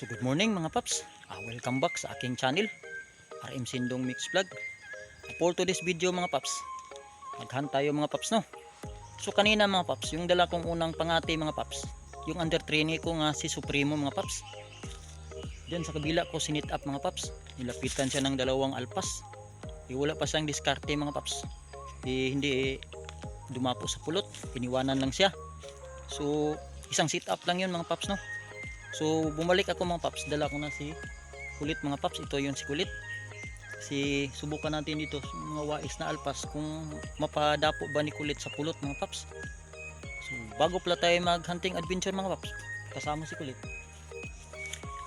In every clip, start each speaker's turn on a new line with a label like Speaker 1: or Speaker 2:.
Speaker 1: So good morning mga paps. Ah, welcome back sa aking channel. RM Sindong Mix Vlog. For today's video mga paps. Maghan tayo mga paps no. So kanina mga paps, yung dala kong unang pangati mga paps. Yung under trainee ko nga si Supremo mga paps. Diyan sa kabila ko sinit up mga paps. Nilapitan siya ng dalawang alpas. Eh, wala pa siyang diskarte mga paps. Eh, hindi eh, dumapo sa pulot. Iniwanan lang siya. So isang sit up lang yun mga paps no. So bumalik ako mga paps, dala ko na si Kulit mga paps, ito yun si Kulit. Si subukan natin dito mga wais na alpas kung mapadapo ba ni Kulit sa pulot mga paps. So bago pala tayo mag hunting adventure mga paps, kasama si Kulit.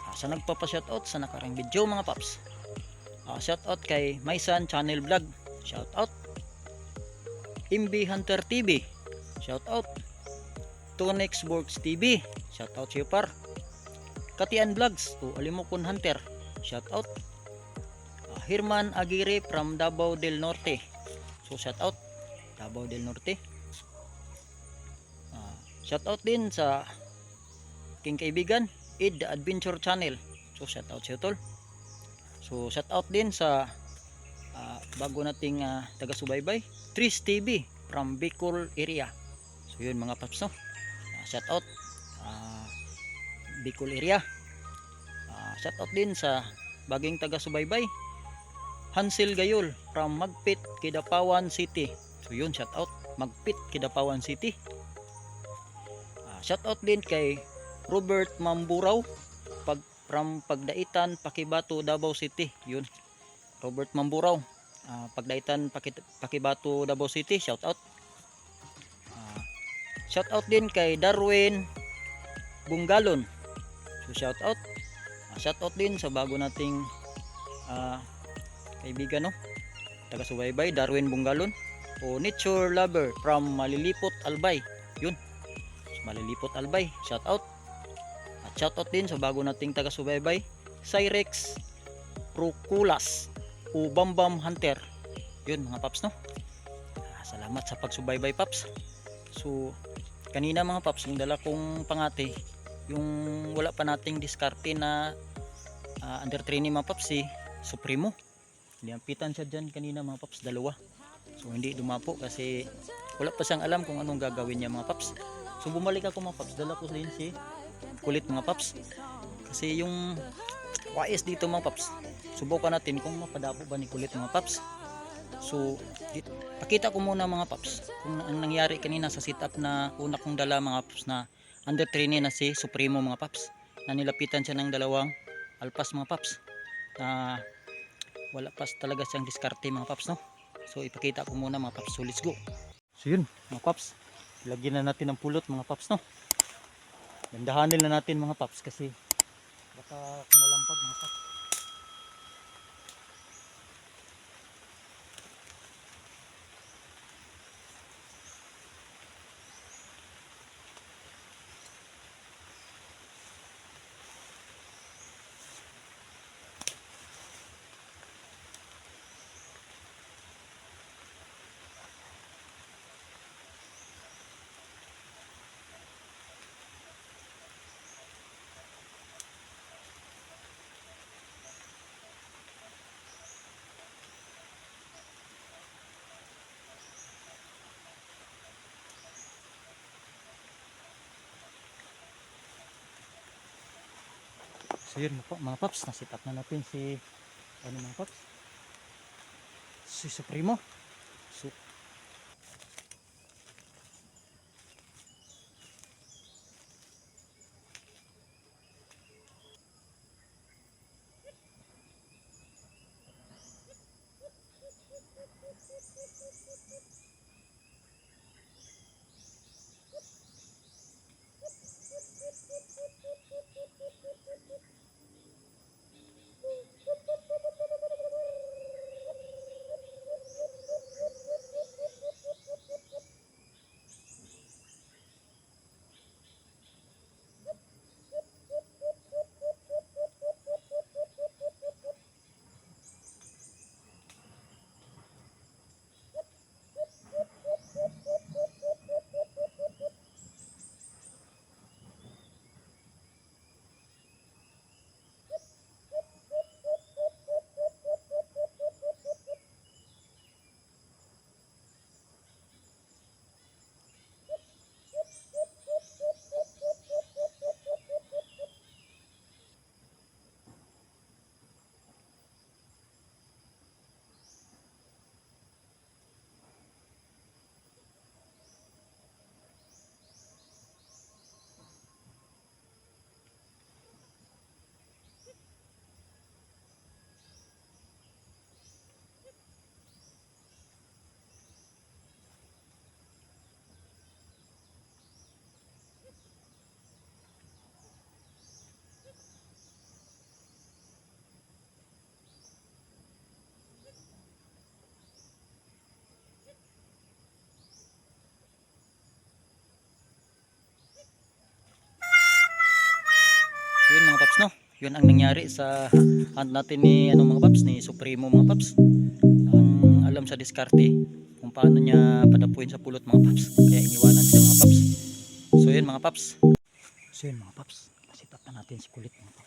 Speaker 1: Ah, sa nagpapa-shoutout sa nakarang video mga paps. Ah, shoutout kay Maisan Channel Vlog. Shoutout. MB Hunter TV. Shoutout. Tonex Works TV. Shoutout par. Katian Vlogs o Alimokon Hunter. Shout out. Uh, Herman Aguirre from Davao del Norte. So shout out Davao del Norte. Uh, shout out din sa king kaibigan the Adventure Channel. So shout out sa tol. So shout out din sa uh, bago nating uh, taga-subaybay Tris TV from Bicol area. So yun mga paps no. Uh, shout out Bicol area. Uh, shout out din sa baging taga-subaybay Hansel Gayol from Magpit, Kidapawan City. So yun, shout out Magpit, Kidapawan City. Uh, shout out din kay Robert Mamburaw pag from Pagdaitan, Pakibato, Davao City. Yun. Robert Mamburaw. Uh, Pagdaitan, Paki, Pakibato, Davao City. Shout out. Uh, shout out din kay Darwin Bunggalon. So shout out. Uh, shout out din sa bago nating uh, kaibigan no. Taga Subaybay, Darwin Bunggalon o Nature Lover from Malilipot Albay. Yun. Malilipot Albay. Shout out. At shout out din sa bago nating taga Subaybay, Cyrex Proculas o Bambam Hunter. Yun mga paps no. Ah, Salamat sa pagsubaybay paps. So kanina mga paps yung dala kong pangate yung wala pa nating diskarte na uh, under training mga paps si Supremo. Niampitan siya dyan kanina mga paps dalawa. So hindi dumapo kasi wala pa siyang alam kung anong gagawin niya mga paps. So bumalik ako mga paps. Dala ko din si kulit mga paps. Kasi yung wais dito mga paps subukan natin kung mapadapo ba ni kulit mga paps. So dit, pakita ko muna mga paps kung ang nangyari kanina sa sit up na una kong dala mga paps na under trainee na si Supremo mga paps. Na nilapitan siya ng dalawang alpas mga paps. Na wala pa talaga siyang diskarte mga paps no? So ipakita ko muna mga paps. So let's go. So yun. Mga paps lagyan na natin ng pulot mga paps no? Gandahanin na natin mga paps kasi baka kumalampag mga paps So yun po mga paps, nasit up na natin si ano mga paps? Si Supremo. So, paps no. Yun ang nangyari sa hunt natin ni ano mga paps ni Supremo mga paps. Ang alam sa diskarte kung paano niya padapuin sa pulot mga paps. Kaya iniwanan siya mga paps. So yun mga paps. So yun mga paps. Sit up na natin si kulit mga paps.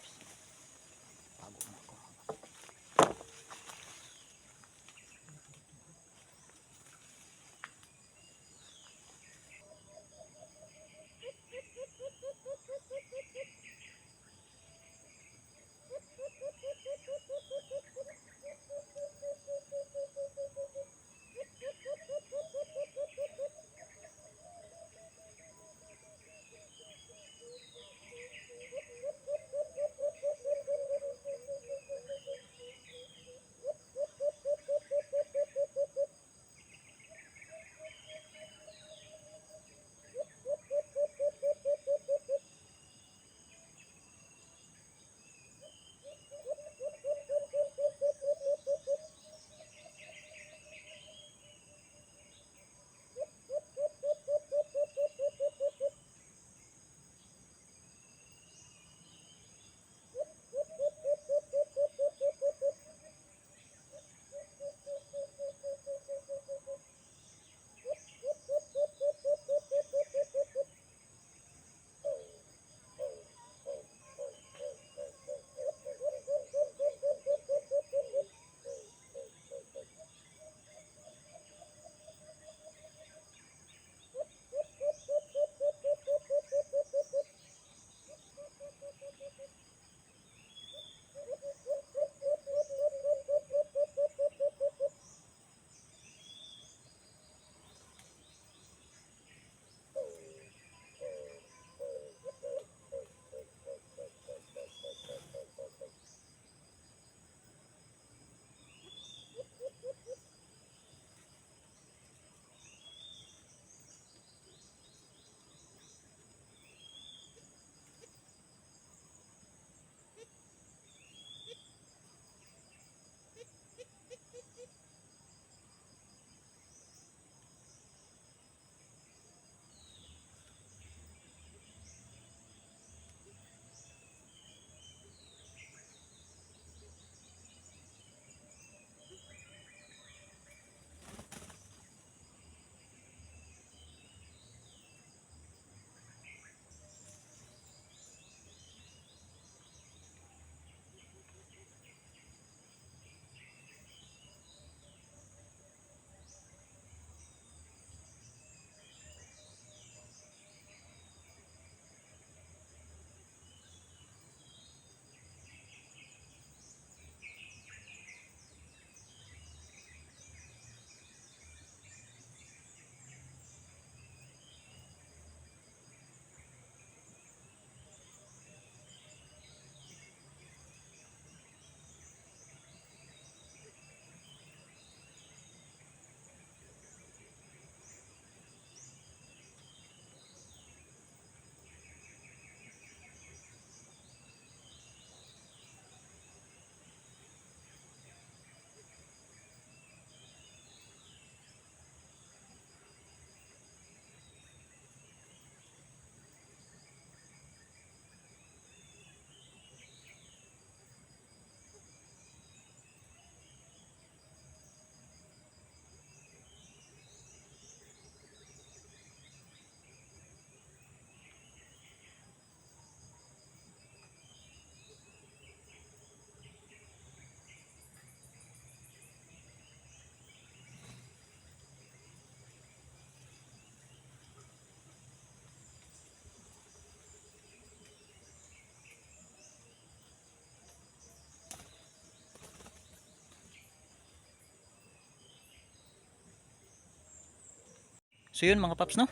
Speaker 1: So yun mga paps no.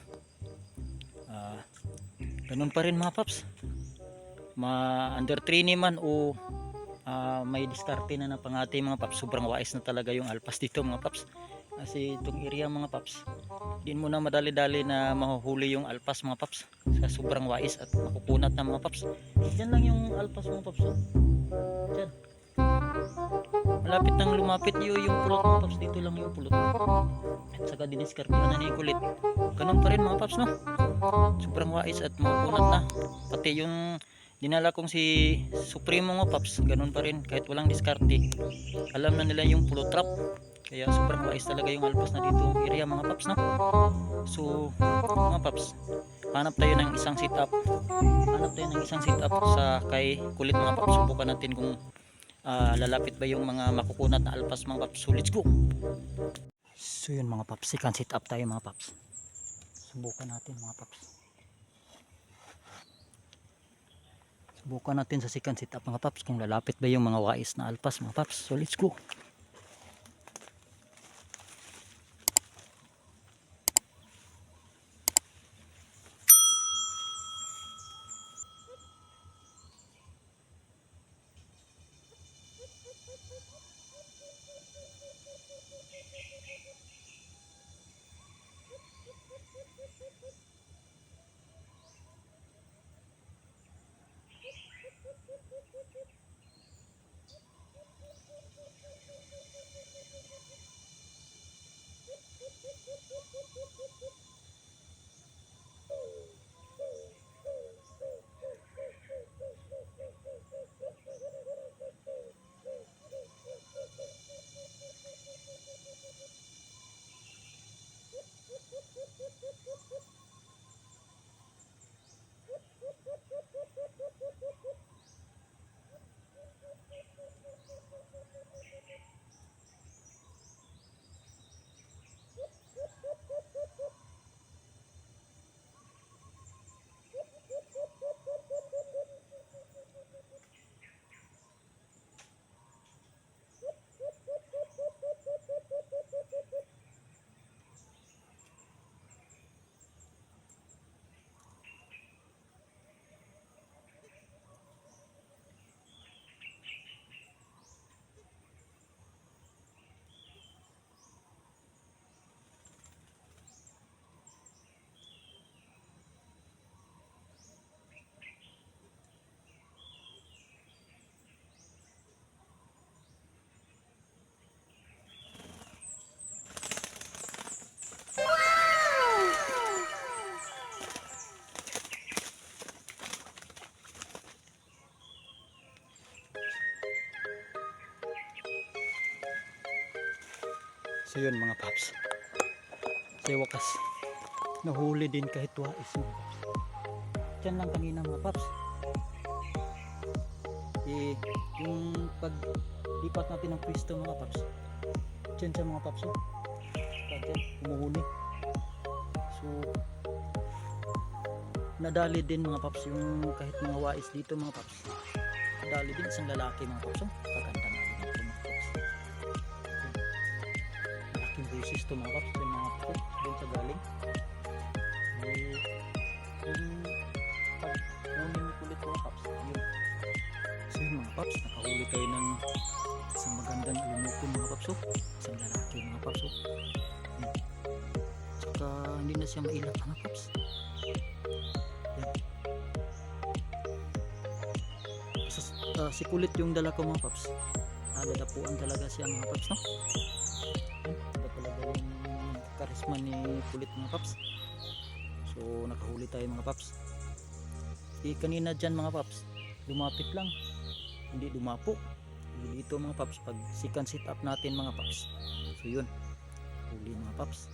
Speaker 1: Ah, ganun pa rin mga paps. Ma under training man o ah, may diskarte na na pangati mga paps. Sobrang wais na talaga yung alpas dito mga paps. Kasi itong area mga paps, din mo na madali-dali na mahuhuli yung alpas mga paps. Sa sobrang wais at makukunat na mga paps. Diyan lang yung alpas mga paps. oh. Diyan. Malapit nang lumapit yung, yung pulot mga paps. Dito lang yung pulot. At saka diniskartehan na ni kulit. Ganun pa rin mga paps no. Sobrang wais at makunat na. Pati yung dinala kong si Supremo mga paps ganun pa rin kahit walang diskarte alam na nila yung pulo trap kaya sobrang wise talaga yung alpas na dito area mga paps no so mga paps hanap tayo ng isang sit up hanap tayo ng isang sit up sa kay kulit mga paps subukan natin kung ah, lalapit ba yung mga makukunat na alpas mga paps? So let's go. So yun mga paps. Second sit up tayo mga paps. Subukan natin mga paps. Subukan natin sa second sit up mga paps kung lalapit ba yung mga wais na alpas mga paps. So let's go So yun mga paps. Sa wakas, nahuli din kahit wais mga paps. Diyan lang kanina mga paps. Eh, yung paglipat natin ng pwesto mga paps. Diyan sa mga paps. Oh. Diyan, humuhuli. So, nadali din mga paps yung kahit mga wais dito mga paps. Nadali din isang lalaki mga paps. Oh. Busis to mga paps yung mga paps doon sa galing eh yung pag kunin ni kulit mga paps yun so yun mga paps nakahuli tayo ng isang magandang lumukon mga paps oh. isang lalaki mga paps oh. Yun. tsaka hindi na siya mailap mga yan Sa, ah, si kulit yung dala ko mga paps ah, talaga siya mga paps no karisma ni kulit mga paps. So nakahuli tayo mga paps. Eh kanina dyan mga paps lumapit lang. Hindi lumapo. Eh, dito mga paps pag second sit up natin mga paps. So yun. Huli mga paps.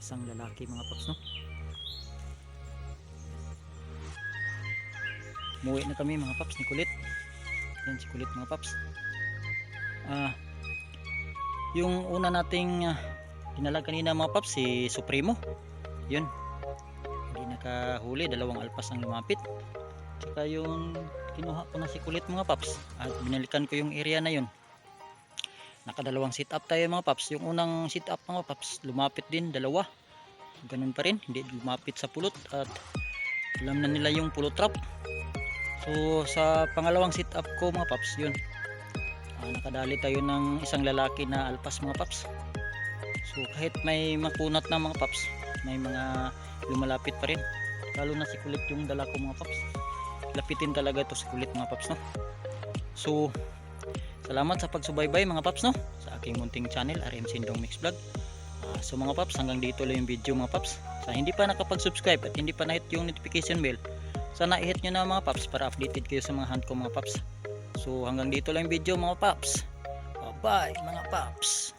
Speaker 1: Isang lalaki mga paps no? Muwi na kami mga paps ni kulit. Yan si kulit mga paps. Ah yung una nating uh, dinala kanina mga paps si Supremo. Yun. Hindi nakahuli dalawang alpas ang lumapit. Tsaka yung kinuha ko na si kulit mga paps. At binalikan ko yung area na yun. Nakadalawang sit up tayo mga paps. Yung unang sit up mga paps lumapit din dalawa. Ganun pa rin. Hindi lumapit sa pulot at alam na nila yung pulot trap. So sa pangalawang sit up ko mga paps yun. Ah, nakadali tayo ng isang lalaki na alpas mga paps so kahit may makunat na mga paps may mga lumalapit pa rin. Lalo na si kulit yung dala ko mga paps. Lapitin talaga to si kulit mga paps no? So salamat sa pagsubaybay mga paps no? Sa aking munting channel RM Sindong Mix Vlog. Ah, so mga paps hanggang dito lang yung video mga paps. Sa hindi pa nakapag subscribe at hindi pa na-hit yung notification bell sana i-hit nyo na mga paps para updated kayo sa mga hunt ko mga paps. So hanggang dito lang yung video mga paps. Bye bye mga paps